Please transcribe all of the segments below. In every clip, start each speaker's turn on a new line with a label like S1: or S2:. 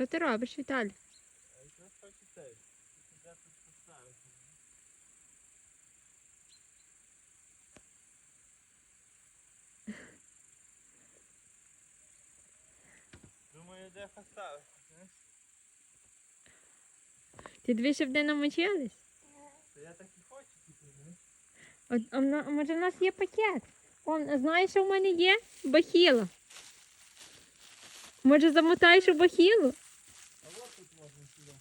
S1: Що ти робиш?
S2: Думаю, де поставити.
S1: Ти дві щоб не намочились?
S2: Та я так і хочу, знаєш?
S1: От, а в може в нас є пакет? Он, знаєш, що в мене є? Бахіло. Може замотаєш у бахілу?
S2: Тут можна сюди.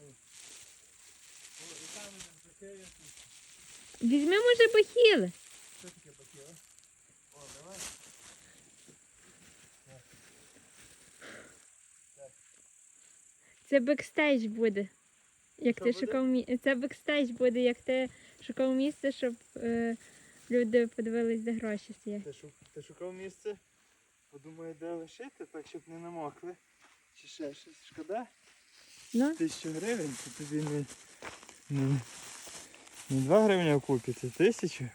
S2: О, і там закриє тут.
S1: Візьми, може, бахіли.
S2: Що таке пакет? О, давай.
S1: Це бекстейдж буде. Як
S2: Що
S1: ти
S2: буде?
S1: шукав мі... Це бекстейдж буде, як ти шукав місце, щоб е, люди подивились, де гроші стоять.
S2: Ти, шук, ти шукав місце? Подумаю, де лишити, так щоб не намокли. Чи ще щось шкода?
S1: Ну,
S2: Тисячу гривень, це тобі не, не, не 2 гривні це тисячу.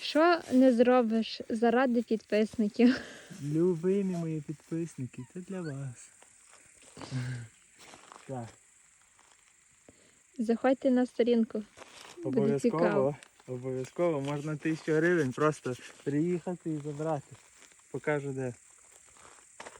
S1: що не зробиш заради підписників?
S2: Любимі мої підписники, це для вас. Так,
S1: Заходьте на сторінку. Буде цікаво.
S2: обов'язково, обов'язково можна тисячу гривень просто приїхати і забрати. Покажу де.